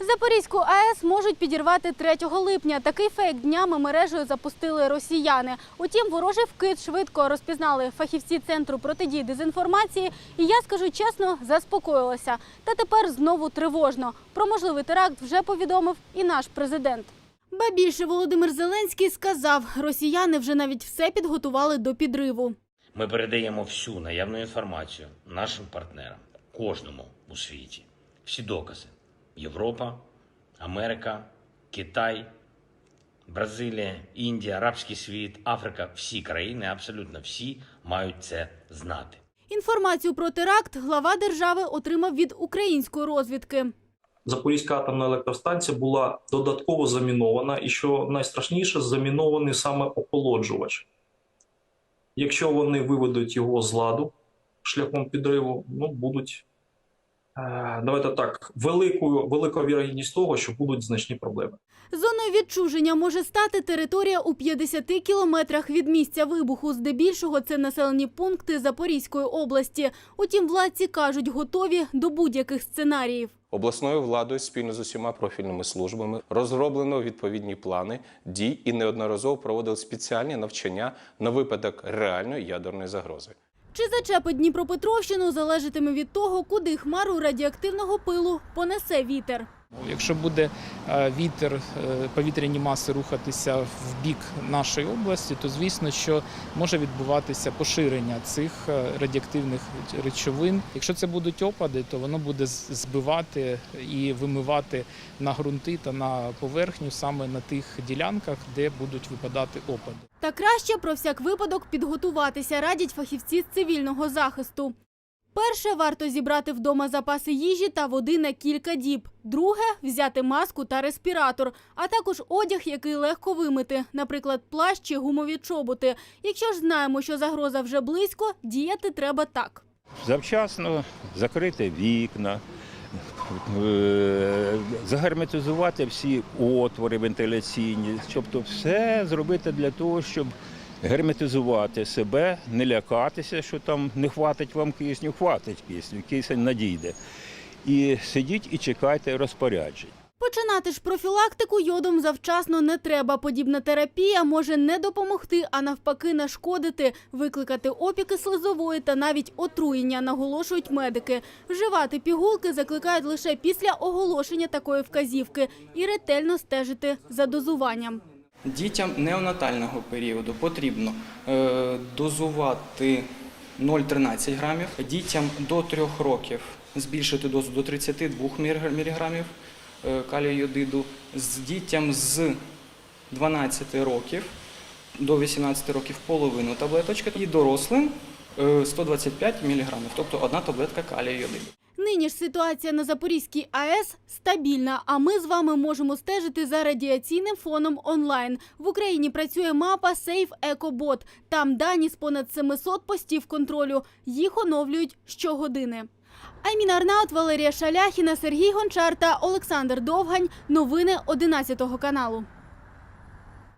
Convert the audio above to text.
Запорізьку АЕС можуть підірвати 3 липня. Такий фейк днями мережею запустили росіяни. Утім, ворожий вкид швидко розпізнали фахівці центру протидії дезінформації. І я скажу чесно, заспокоїлася. Та тепер знову тривожно. Про можливий теракт вже повідомив і наш президент. Ба більше Володимир Зеленський сказав, росіяни вже навіть все підготували до підриву. Ми передаємо всю наявну інформацію нашим партнерам, кожному у світі. Всі докази: Європа, Америка, Китай, Бразилія, Індія, Арабський світ, Африка, всі країни, абсолютно всі мають це знати. Інформацію про теракт глава держави отримав від української розвідки. Запорізька атомна електростанція була додатково замінована, і що найстрашніше, замінований саме охолоджувач. Якщо вони виведуть його з ладу шляхом підриву, ну будуть давайте так, великою, велика вірогідність того, що будуть значні проблеми. Зоною відчуження може стати територія у 50 кілометрах від місця вибуху. Здебільшого це населені пункти Запорізької області. Утім, владці кажуть, готові до будь-яких сценаріїв. Обласною владою спільно з усіма профільними службами розроблено відповідні плани дій і неодноразово проводили спеціальні навчання на випадок реальної ядерної загрози. Чи зачепить Дніпропетровщину залежатиме від того, куди хмару радіоактивного пилу понесе вітер. Якщо буде е, вітер, е, повітряні маси рухатися в бік нашої області, то звісно, що може відбуватися поширення цих е, радіоактивних речовин. Якщо це будуть опади, то воно буде збивати і вимивати на ґрунти та на поверхню саме на тих ділянках, де будуть випадати опади. Та краще про всяк випадок підготуватися, радять фахівці з цивільного захисту. Перше, варто зібрати вдома запаси їжі та води на кілька діб. Друге взяти маску та респіратор, а також одяг, який легко вимити, наприклад, плащ чи гумові чоботи. Якщо ж знаємо, що загроза вже близько, діяти треба так. завчасно закрити вікна, е, загерметизувати всі отвори вентиляційні, тобто все зробити для того, щоб герметизувати себе, не лякатися, що там не хватить вам кисню, хватить кисню, кисень надійде. І сидіть і чекайте розпоряджень. Починати ж профілактику йодом завчасно не треба. Подібна терапія може не допомогти, а навпаки нашкодити, викликати опіки слизової та навіть отруєння, наголошують медики. Вживати пігулки закликають лише після оголошення такої вказівки і ретельно стежити за дозуванням. Дітям неонатального періоду потрібно е, дозувати 0,13 грамів. Дітям до 3 років збільшити дозу до 32 мг калію йодиду. З дітям з 12 років до 18 років половину таблеточки і дорослим е, 125 мг, тобто одна таблетка калію йодиду. Нині ж ситуація на Запорізькій АЕС стабільна, а ми з вами можемо стежити за радіаційним фоном онлайн. В Україні працює мапа Safe EcoBot. Там дані з понад 700 постів контролю. Їх оновлюють щогодини. Айміна Арнаут, Валерія Шаляхіна, Сергій Гончар та Олександр Довгань. Новини 11 каналу.